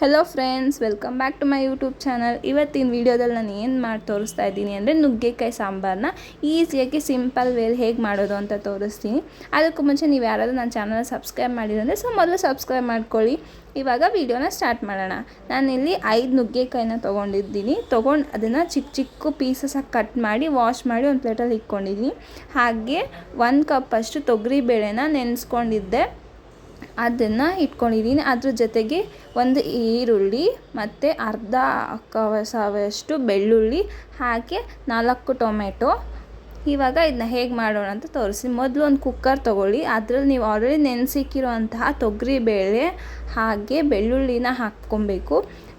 Hello friends welcome back to my YouTube channel ಇವತ್ತಿನ ವೀಡಿಯೋದಲ್ಲಿ ನಾನು ಏನು ಮಾಡಿ ತೋರಿಸ್ತಾ ಇದ್ದೀನಿ ಅಂದರೆ ನುಗ್ಗೆಕಾಯಿ ಸಾಂಬಾರನ್ನ ಈಸಿಯಾಗಿ ಸಿಂಪಲ್ ವೇಲ್ ಹೇಗೆ ಮಾಡೋದು ಅಂತ ತೋರಿಸ್ತೀನಿ. ಅದಕ್ಕೂ ಮುಂಚೆ ನೀವು ಯಾರಾದರೂ ನನ್ನ ಚಾನಲ್ ಸಬ್ಸ್ಕ್ರೈಬ್ ಮಾಡಿದ್ರೆ ಸೊ ಮೊದಲು ಸಬ್ಸ್ಕ್ರೈಬ್ ಮಾಡ್ಕೊಳ್ಳಿ. ಇವಾಗ ವೀಡಿಯೋನ ಸ್ಟಾರ್ಟ್ ಮಾಡೋಣ. ನಾನಿಲ್ಲಿ ಐದು ನುಗ್ಗೆಕಾಯಿನ ತೊಗೊಂಡಿದ್ದೀನಿ. ತೊಗೊಂಡು ಅದನ್ನು ಚಿಕ್ಕ ಚಿಕ್ಕ ಪೀಸಸ್ಸಾಗಿ ಕಟ್ ಮಾಡಿ ವಾಶ್ ಮಾಡಿ ಒಂದು ಪ್ಲೇಟಲ್ಲಿ ಇಟ್ಕೊಂಡಿದ್ದೀನಿ. ಹಾಗೆ ಒಂದು ಕಪ್ಪಷ್ಟು ತೊಗರಿ ಬೇಳೆನ ನೆನೆಸ್ಕೊಂಡಿದ್ದೆ. ಅದನ್ನು ಇಟ್ಕೊಂಡಿದ್ದೀನಿ ಅದ್ರ ಜೊತೆಗೆ ಒಂದು ಈರುಳ್ಳಿ, ಮತ್ತು ಅರ್ಧ ಕವಸವಷ್ಟು ಬೆಳ್ಳುಳ್ಳಿ ಹಾಕಿ ನಾಲ್ಕು ಟೊಮೆಟೊ. ಇವಾಗ ಇದನ್ನ ಹೇಗೆ ಮಾಡೋಣ ಅಂತ ತೋರಿಸಿ. ಮೊದಲು ಒಂದು ಕುಕ್ಕರ್ ತೊಗೊಳ್ಳಿ. ಅದರಲ್ಲಿ ನೀವು ಆಲ್ರೆಡಿ ನೆನೆಸಿಕ್ಕಿರೋ ಅಂತಹ ತೊಗರಿಬೇಳೆ ಹಾಗೆ ಬೆಳ್ಳುಳ್ಳಿನ ಹಾಕ್ಕೊಬೇಕು.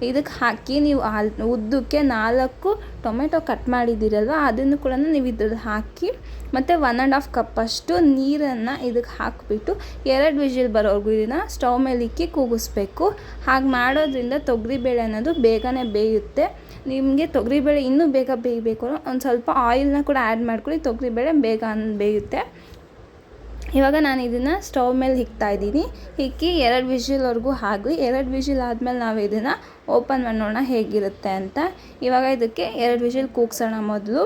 ಇದಕ್ಕೆ ಹಾಕಿ ನೀವು ಹಾಲ್, ಉದ್ದಕ್ಕೆ ನಾಲ್ಕು ಟೊಮೆಟೊ ಕಟ್ ಮಾಡಿದ್ದೀರಲ್ವ, ಅದನ್ನು ಕೂಡ ನೀವು ಇದ್ರಲ್ಲಿ ಹಾಕಿ, ಮತ್ತು ಒನ್ ಆ್ಯಂಡ್ ಹಾಫ್ ಕಪ್ಪಷ್ಟು ನೀರನ್ನು ಇದಕ್ಕೆ ಹಾಕಿಬಿಟ್ಟು ಎರಡು ವಿಜಿಲ್ ಬರೋವರೆಗೂ ಇದನ್ನು ಸ್ಟವ್ ಮೇಲೆ ಇಕ್ಕಿ ಕೂಗಿಸ್ಬೇಕು. ಹಾಗೆ ಮಾಡೋದ್ರಿಂದ ತೊಗರಿಬೇಳೆ ಅನ್ನೋದು ಬೇಗನೆ ಬೇಯುತ್ತೆ. ನಿಮಗೆ ತೊಗರಿಬೇಳೆ ಇನ್ನೂ ಬೇಗ ಬೇಯಬೇಕು ಒಂದು ಸ್ವಲ್ಪ ಆಯಿಲ್ನ ಕೂಡ ಆ್ಯಡ್ ಮಾಡ್ಕೊಳ್ಳಿ, ತೊಗರಿಬೇಳೆ ಬೇಗ ಬೇಯುತ್ತೆ. ಇವಾಗ ನಾನು ಇದನ್ನು ಸ್ಟವ್ ಮೇಲೆ ಇಕ್ತಾ ಇದ್ದೀನಿ. ಇಕ್ಕಿ ಎರಡು ವಿಷಿಲ್ವರೆಗೂ ಹಾಕಿ ಎರಡು ವಿಷಿಲ್ ಆದಮೇಲೆ ನಾವು ಇದನ್ನು ಓಪನ್ ಮಾಡೋಣ ಹೇಗಿರುತ್ತೆ ಅಂತ. ಇವಾಗ ಇದಕ್ಕೆ ಎರಡು ವಿಷಿಲ್ ಕೂಗ್ಸೋಣ ಮೊದಲು.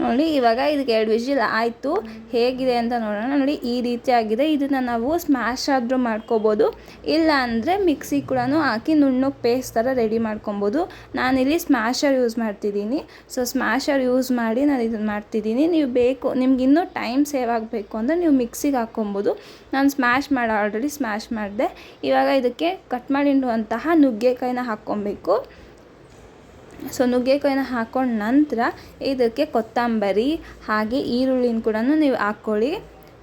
ನೋಡಿ, ಇವಾಗ ಇದಕ್ಕೆ ಎರಡು ವಿಷಲ್ ಆಯಿತು. ಹೇಗಿದೆ ಅಂತ ನೋಡೋಣ. ನೋಡಿ, ಈ ರೀತಿ ಆಗಿದೆ ಇದನ್ನು ನಾವು ಸ್ಮ್ಯಾಶ್ ಆದರೂ ಮಾಡ್ಕೋಬೋದು. ಇಲ್ಲ ಅಂದರೆ ಮಿಕ್ಸಿ ಕೂಡ ಹಾಕಿ ನುಣ್ಣಗೆ ಪೇಸ್ಟ್ ಥರ ರೆಡಿ ಮಾಡ್ಕೊಬೋದು. ನಾನಿಲ್ಲಿ ಸ್ಮ್ಯಾಶರ್ ಯೂಸ್ ಮಾಡ್ತಿದ್ದೀನಿ. ಸೊ ಸ್ಮ್ಯಾಶರ್ ಯೂಸ್ ಮಾಡಿ ನಾನು ಇದನ್ನು ಮಾಡ್ತಿದ್ದೀನಿ. ನೀವು ಬೇಕು, ನಿಮ್ಗೆ ಇನ್ನೂ ಟೈಮ್ ಸೇವ್ ಆಗಬೇಕು ಅಂದರೆ ನೀವು ಮಿಕ್ಸಿಗೆ ಹಾಕ್ಕೊಬೋದು ನಾನು ಸ್ಮ್ಯಾಶ್ ಮಾಡಿ ಆಲ್ರೆಡಿ ಸ್ಮ್ಯಾಶ್ ಮಾಡಿದೆ. ಇವಾಗ ಇದಕ್ಕೆ ಕಟ್ ಮಾಡಿಡುವಂತಹ ನುಗ್ಗೆಕಾಯಿನ ಹಾಕ್ಕೊಬೇಕು. ಸೊ ನುಗ್ಗೆಕಾಯಿನ ಹಾಕೊಂಡ ನಂತರ ಇದಕ್ಕೆ ಕೊತ್ತಂಬರಿ, ಹಾಗೆ ಈರುಳ್ಳಿನ ಕೂಡ ನೀವು ಹಾಕ್ಕೊಳ್ಳಿ.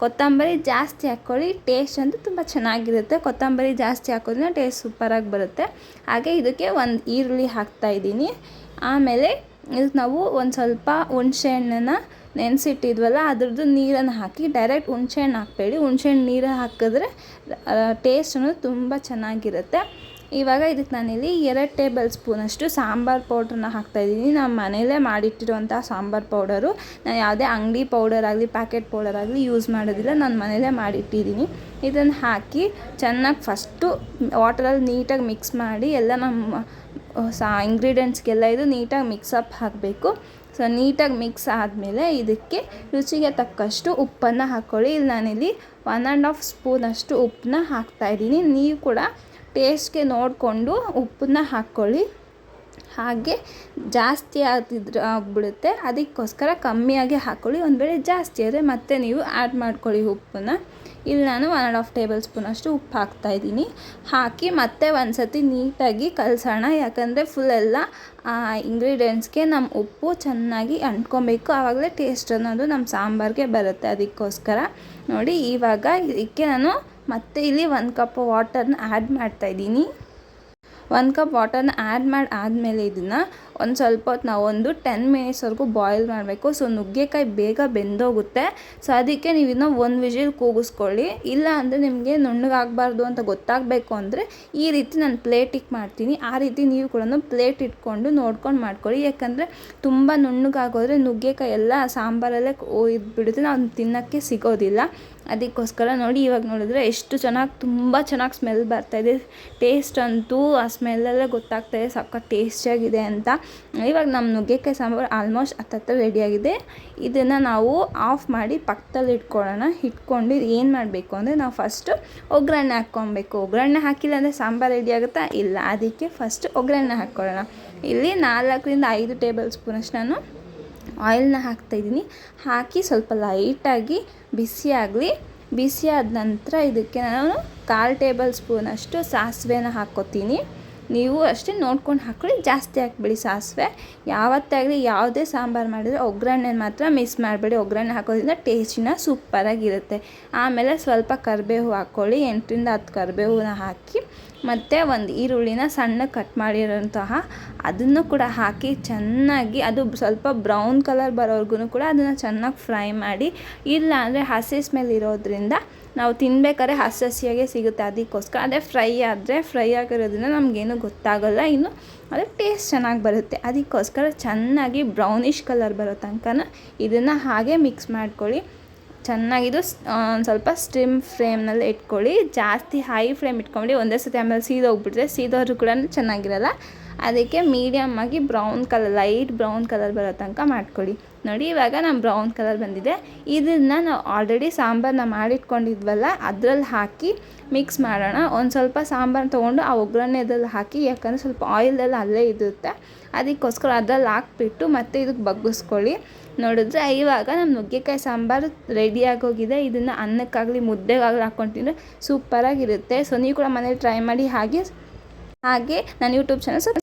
ಕೊತ್ತಂಬರಿ ಜಾಸ್ತಿ ಹಾಕ್ಕೊಳ್ಳಿ ಟೇಸ್ಟ್ ಅಂತೂ ತುಂಬ ಚೆನ್ನಾಗಿರುತ್ತೆ. ಕೊತ್ತಂಬರಿ ಜಾಸ್ತಿ ಹಾಕೋದ್ರಿಂದ ಟೇಸ್ಟ್ ಸೂಪರಾಗಿ ಬರುತ್ತೆ. ಹಾಗೆ ಇದಕ್ಕೆ ಒಂದು ಈರುಳ್ಳಿ ಹಾಕ್ತಾಯಿದ್ದೀನಿ ಆಮೇಲೆ ಇದಕ್ಕೆ ನಾವು ಒಂದು ಸ್ವಲ್ಪ ಹುಣಸೆಹಣ್ಣನ್ನು ನೆನೆಸಿಟ್ಟಿದ್ವಲ್ಲ, ಅದ್ರದ್ದು ನೀರನ್ನು ಹಾಕಿ ಡೈರೆಕ್ಟ್ ಹುಣಸೆಹಣ್ಣು ಹಾಕಬೇಡಿ. ಹುಣಸೆಹಣ್ಣು ನೀರು ಹಾಕಿದ್ರೆ ಟೇಸ್ಟ್ ಅನ್ನೋದು ತುಂಬ ಚೆನ್ನಾಗಿರುತ್ತೆ. ಇವಾಗ ಇದಕ್ಕೆ ನಾನಿಲ್ಲಿ ಎರಡು ಟೇಬಲ್ ಸ್ಪೂನಷ್ಟು ಸಾಂಬಾರು ಪೌಡ್ರನ್ನ ಹಾಕ್ತಾಯಿದ್ದೀನಿ ನಮ್ಮ ಮನೆಯಲ್ಲೇ ಮಾಡಿಟ್ಟಿರುವಂಥ ಸಾಂಬಾರು ಪೌಡರು. ನಾನು ಯಾವುದೇ ಅಂಗಡಿ ಪೌಡರ್ ಆಗಲಿ, ಪ್ಯಾಕೆಟ್ ಪೌಡರ್ ಆಗಲಿ ಯೂಸ್ ಮಾಡೋದಿಲ್ಲ. ನಾನು ಮನೆಯಲ್ಲೇ ಮಾಡಿಟ್ಟಿದ್ದೀನಿ. ಇದನ್ನು ಹಾಕಿ ಚೆನ್ನಾಗಿ ಫಸ್ಟು ವಾಟರಲ್ಲಿ ನೀಟಾಗಿ ಮಿಕ್ಸ್ ಮಾಡಿ ಎಲ್ಲ ನಮ್ಮ ಸಾ, ಇಂಗ್ರೀಡಿಯೆಂಟ್ಸ್ಗೆಲ್ಲ ಇದು ನೀಟಾಗಿ ಮಿಕ್ಸಪ್ ಹಾಕಬೇಕು. ಸೊ, ನೀಟಾಗಿ ಮಿಕ್ಸ್ ಆದಮೇಲೆ ಇದಕ್ಕೆ ರುಚಿಗೆ ತಕ್ಕಷ್ಟು ಉಪ್ಪನ್ನು ಹಾಕ್ಕೊಳ್ಳಿ ಇಲ್ಲಿ ನಾನಿಲ್ಲಿ ಒನ್ ಆ್ಯಂಡ್ ಹಾಫ್ ಸ್ಪೂನಷ್ಟು ಉಪ್ಪನ್ನ ಹಾಕ್ತಾಯಿದ್ದೀನಿ ನೀವು ಕೂಡ ಟೇಸ್ಟ್ಗೆ ನೋಡಿಕೊಂಡು ಉಪ್ಪನ್ನ ಹಾಕ್ಕೊಳ್ಳಿ. ಹಾಗೆ ಜಾಸ್ತಿ ಆಗಿದ್ರೆ ಆಗ್ಬಿಡುತ್ತೆ. ಅದಕ್ಕೋಸ್ಕರ ಕಮ್ಮಿಯಾಗಿ ಹಾಕ್ಕೊಳ್ಳಿ. ಒಂದು ವೇಳೆ ಜಾಸ್ತಿ ಆದರೆ ಮತ್ತೆ ನೀವು ಆ್ಯಡ್ ಮಾಡ್ಕೊಳ್ಳಿ ಉಪ್ಪನ್ನ. ಇಲ್ಲಿ ನಾನು one and half tablespoon ಅಷ್ಟು ಉಪ್ಪು ಹಾಕ್ತಾಯಿದ್ದೀನಿ ಹಾಕಿ ಮತ್ತೆ ಒಂದು ಸತಿ ನೀಟಾಗಿ ಕಲಸೋಣ. ಯಾಕಂದರೆ ಫುಲ್ ಎಲ್ಲ ಇಂಗ್ರೀಡಿಯೆಂಟ್ಸ್ಗೆ ನಮ್ಮ ಉಪ್ಪು ಚೆನ್ನಾಗಿ ಅಂಟ್ಕೊಬೇಕು. ಆವಾಗಲೇ ಟೇಸ್ಟ್ ಅನ್ನೋದು ನಮ್ಮ ಸಾಂಬಾರಿಗೆ ಬರುತ್ತೆ. ಅದಕ್ಕೋಸ್ಕರ. ನೋಡಿ, ಇವಾಗ ಇದಕ್ಕೆ ನಾನು ಮತ್ತು ಇಲ್ಲಿ ಒಂದು ಕಪ್ ವಾಟರ್ನ ಆ್ಯಡ್ ಮಾಡ್ತಾಯಿದ್ದೀನಿ ಒಂದು ಕಪ್ ವಾಟರ್ನ ಆ್ಯಡ್ ಮಾಡಿ, ಆದಮೇಲೆ ಇದನ್ನು ಒಂದು ಸ್ವಲ್ಪ ಹೊತ್ತು ನಾವು ಒಂದು ಟೆನ್ ಮಿನಿಟ್ಸ್ವರೆಗೂ ಬಾಯ್ಲ್ ಮಾಡಬೇಕು. ಸೊ ನುಗ್ಗೆಕಾಯಿ ಬೇಗ ಬೆಂದೋಗುತ್ತೆ. ಸೊ ಅದಕ್ಕೆ ನೀವು ಇನ್ನೂ ಒಂದು ವಿಜಿಲ್ ಕೂಗಿಸ್ಕೊಳ್ಳಿ. ಇಲ್ಲ ಅಂದರೆ ನಿಮಗೆ ನುಣ್ಣಗಾಗಬಾರ್ದು ಅಂತ ಗೊತ್ತಾಗಬೇಕು ಅಂದರೆ ಈ ರೀತಿ ನಾನು ಪ್ಲೇಟಿಗೆ ಮಾಡ್ತೀನಿ. ಆ ರೀತಿ ನೀವು ಕೂಡ ಪ್ಲೇಟ್ ಇಟ್ಕೊಂಡು ನೋಡ್ಕೊಂಡು ಮಾಡ್ಕೊಳ್ಳಿ. ಯಾಕಂದರೆ ತುಂಬ ನುಣ್ಣಗಾಗೋದ್ರೆ ನುಗ್ಗೆಕಾಯಿ ಎಲ್ಲ ಸಾಂಬಾರಲ್ಲೇ ಇದ್ಬಿಡುತ್ತೆ ನಾವು ತಿನ್ನೋಕ್ಕೆ ಸಿಗೋದಿಲ್ಲ. ಅದಕ್ಕೋಸ್ಕರ ನೋಡಿ ಇವಾಗ ನೋಡಿದ್ರೆ ಎಷ್ಟು ಚೆನ್ನಾಗಿ, ತುಂಬ ಚೆನ್ನಾಗಿ ಸ್ಮೆಲ್ ಬರ್ತಾಯಿದೆ ಟೇಸ್ಟ್ ಅಂತೂ ಆ ಸ್ಮೆಲ್ಲಲ್ಲೇ ಗೊತ್ತಾಗ್ತಾಯಿದೆ ಸಕ್ಕ ಟೇಸ್ಟಿಯಾಗಿದೆ ಅಂತ. ಇವಾಗ ನಮ್ಮ ನುಗ್ಗೆಕಾಯಿ ಸಾಂಬಾರು ಆಲ್ಮೋಸ್ಟ್ ಹತ್ತತ್ರ ರೆಡಿಯಾಗಿದೆ ಇದನ್ನು ನಾವು ಆಫ್ ಮಾಡಿ ಪಕ್ಕದಲ್ಲಿ ಇಟ್ಕೊಳ್ಳೋಣ. ಇಟ್ಕೊಂಡು ಏನು ಮಾಡಬೇಕು ಅಂದರೆ ನಾವು ಫಸ್ಟು ಒಗ್ಗರಣೆ ಹಾಕ್ಕೊಬೇಕು. ಒಗ್ಗರಣೆ ಹಾಕಿಲ್ಲ ಅಂದರೆ ಸಾಂಬಾರು ರೆಡಿ ಆಗುತ್ತಾ? ಇಲ್ಲ. ಅದಕ್ಕೆ ಫಸ್ಟ್ ಒಗ್ಗರಣೆ ಹಾಕ್ಕೊಳ್ಳೋಣ. ಇಲ್ಲಿ ನಾಲ್ಕರಿಂದ ಐದು ಟೇಬಲ್ ಸ್ಪೂನಷ್ಟು ನಾನು ಆಯಿಲ್ನ ಹಾಕ್ತಾಯಿದ್ದೀನಿ ಹಾಕಿ ಸ್ವಲ್ಪ ಲೈಟಾಗಿ ಬಿಸಿ ಆಗಲಿ ಬಿಸಿ ಆದ ನಂತರ ಇದಕ್ಕೆ ನಾನು ಕಾಲು ಟೇಬಲ್ ಸ್ಪೂನಷ್ಟು ಸಾಸಿವೆನ ಹಾಕ್ಕೋತೀನಿ. ನೀವು ಅಷ್ಟೇ ನೋಡ್ಕೊಂಡು ಹಾಕ್ಕೊಳ್ಳಿ. ಜಾಸ್ತಿ ಹಾಕ್ಬೇಡಿ ಸಾಸಿವೆ. ಯಾವತ್ತಾಗಲಿ ಯಾವುದೇ ಸಾಂಬಾರು ಮಾಡಿದರೆ ಒಗ್ಗರಣೆ ಮಾತ್ರ ಮಿಸ್ ಮಾಡಬೇಡಿ. ಒಗ್ಗರಣೆ ಹಾಕೋದ್ರಿಂದ ಟೇಸ್ಟಿನ ಸೂಪರಾಗಿರುತ್ತೆ. ಆಮೇಲೆ ಸ್ವಲ್ಪ ಕರಿಬೇವು ಹಾಕ್ಕೊಳ್ಳಿ. ಎಂಟರಿಂದ ಹತ್ತು ಕರಿಬೇವನ್ನ ಹಾಕಿ, ಮತ್ತು ಒಂದು ಈರುಳ್ಳಿನ ಸಣ್ಣ ಕಟ್ ಮಾಡಿರೋಂತಹ ಅದನ್ನು ಕೂಡ ಹಾಕಿ ಚೆನ್ನಾಗಿ ಅದು ಸ್ವಲ್ಪ ಬ್ರೌನ್ ಕಲರ್ ಬರೋವರೆಗೂ ಕೂಡ ಅದನ್ನು ಚೆನ್ನಾಗಿ ಫ್ರೈ ಮಾಡಿ ಇಲ್ಲ ಅಂದರೆ ಹಸಿ ಸ್ಮೆಲ್ ಇರೋದ್ರಿಂದ ನಾವು ತಿನ್ಬೇಕಾದ್ರೆ ಹಸಿ ಹಸಿಯಾಗೆ ಸಿಗುತ್ತೆ. ಅದಕ್ಕೋಸ್ಕರ ಅದೇ ಫ್ರೈ ಆದರೆ ಫ್ರೈ ಆಗಿರೋದ್ರಿಂದ ನಮಗೇನು ಗೊತ್ತಾಗಲ್ಲ. ಇನ್ನು ಅದೇ ಟೇಸ್ಟ್ ಚೆನ್ನಾಗಿ ಬರುತ್ತೆ. ಅದಕ್ಕೋಸ್ಕರ ಚೆನ್ನಾಗಿ ಬ್ರೌನಿಷ್ ಕಲರ್ ಬರೋ ತನಕ ಇದನ್ನು ಹಾಗೆ ಮಿಕ್ಸ್ ಮಾಡ್ಕೊಳ್ಳಿ. ಚೆನ್ನಾಗಿದು ಒಂದು ಸ್ವಲ್ಪ ಸ್ಟಿಮ್ ಫ್ಲೇಮ್ನಲ್ಲಿ ಇಟ್ಕೊಳ್ಳಿ. ಜಾಸ್ತಿ ಹೈ ಫ್ಲೇಮ್ ಇಟ್ಕೊಂಡು ಒಂದೇ ಸತಿ ಆಮೇಲೆ ಸೀದೋಗ್ಬಿಟ್ರೆ ಸೀದೋರು ಕೂಡ ಚೆನ್ನಾಗಿರಲ್ಲ. ಅದಕ್ಕೆ ಮೀಡಿಯಮ್ ಆಗಿ brown colour light brown colour ಬರೋ ತನಕ ಮಾಡ್ಕೊಳ್ಳಿ. ನೋಡಿ, ಇವಾಗ ನಮ್ಮ ಬ್ರೌನ್ ಕಲರ್ ಬಂದಿದೆ. ಇದನ್ನು ನಾವು ಆಲ್ರೆಡಿ ಸಾಂಬಾರನ್ನ ಮಾಡಿಟ್ಕೊಂಡಿದ್ವಲ್ಲ ಅದರಲ್ಲಿ ಹಾಕಿ ಮಿಕ್ಸ್ ಮಾಡೋಣ. ಒಂದು ಸ್ವಲ್ಪ ಸಾಂಬಾರು ತೊಗೊಂಡು ಆ ಒಗ್ಗರಣೆದಲ್ಲಿ ಹಾಕಿ, ಯಾಕಂದರೆ ಸ್ವಲ್ಪ ಆಯಿಲೆಲ್ಲ ಅಲ್ಲೇ ಇರುತ್ತೆ. ಅದಕ್ಕೋಸ್ಕರ ಅದ್ರಲ್ಲಿ ಹಾಕ್ಬಿಟ್ಟು ಮತ್ತೆ ಇದಕ್ಕೆ ಬಗ್ಗಿಸ್ಕೊಳ್ಳಿ. ನೋಡಿದ್ರೆ ಇವಾಗ ನಮ್ಮ ನುಗ್ಗೆಕಾಯಿ ಸಾಂಬಾರು ರೆಡಿಯಾಗೋಗಿದೆ ಇದನ್ನು ಅನ್ನಕ್ಕಾಗಲಿ, ಮುದ್ದೆಗಾಗಲಿ ಹಾಕ್ಕೊಂಡು ತಿಂದರೆ ಸೂಪರಾಗಿರುತ್ತೆ ಸೊ ನೀವು ಕೂಡ ಮನೇಲಿ ಟ್ರೈ ಮಾಡಿ ಹಾಗೆ ಹಾಗೆ ನನ್ನ ಯೂಟ್ಯೂಬ್ ಚಾನಲ್